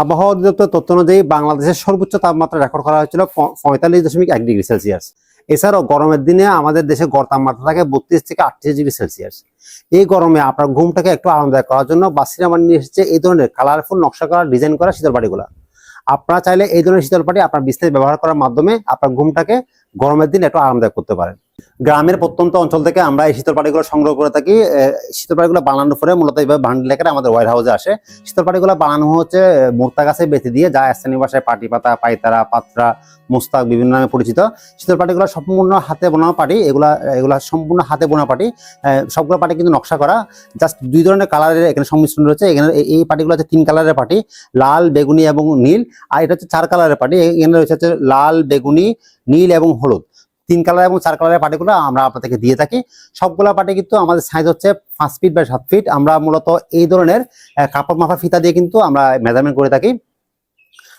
আবহাওয়া অধিদপ্তর তথ্য অনুযায়ী বাংলাদেশের সর্বোচ্চ তাপমাত্রা রেকর্ড করা হয়েছিল পঁয়তাল্লিশ দশমিক এক ডিগ্রি সেলসিয়াস। এছাড়াও গরমের দিনে আমাদের দেশে গড় তাপমাত্রা থাকে বত্রিশ থেকে আটত্রিশ ডিগ্রি সেলসিয়াস। এই গরমে আপনার ঘুমটাকে একটু আরামদায়ক করার জন্য বাসিরা মানে নিয়ে এসেছে এই ধরনের কালারফুল নকশা করা ডিজাইন করা শীতল পাটিগুলা। আপনারা চাইলে এই ধরনের শীতল পাটি আপনার বিস্তারিত ব্যবহার করার মাধ্যমে আপনার ঘুমটাকে গরমের দিন একটু আরামদায়ক করতে পারেন। গ্রামের প্রত্যন্ত অঞ্চল থেকে আমরা এই শীতল পাটিগুলো সংগ্রহ করে থাকি এ, শীতল পাটিগুলো বানানোর পরে মূলত এইভাবে বান্ডিল আকারে আমাদের ওয়ার হাউসে আসে। শীতল পাটিগুলো বানানো হচ্ছে মোর্তা গাছে বেঁচে দিয়ে যা স্থানীয় ভাষায় পাটি পাতা পাইতারা পাত্রা মুস্তাক বিভিন্ন নামে পরিচিত। শীতল পাটিগুলো সম্পূর্ণ হাতে বোনা পাটি এগুলা এগুলা সম্পূর্ণ হাতে বোনা পাটি সবগুলো পাটি কিন্তু নকশা করা। জাস্ট দুই ধরনের কালারের এখানে সংমিশ্রণ রয়েছে এখানে এই- পাটিগুলো হচ্ছে তিন কালারের পাটি লাল বেগুনি এবং নীল আর এটা হচ্ছে চার কালারের পাটি এখানে রয়েছে লাল বেগুনি নীল এবং হলুদ। তিন কালার এবং চার কালারের পাটিগুলো আমরা আপনাদেরকে দিয়ে থাকি। সবগুলা পার্টি কিন্তু আমাদের সাইজ হচ্ছে পাঁচ ফিট বা সাত ফিট আমরা মূলত এই ধরনের কাপড় মাফা ফিতা দিয়ে কিন্তু আমরা মেজারমেন্ট করে থাকি।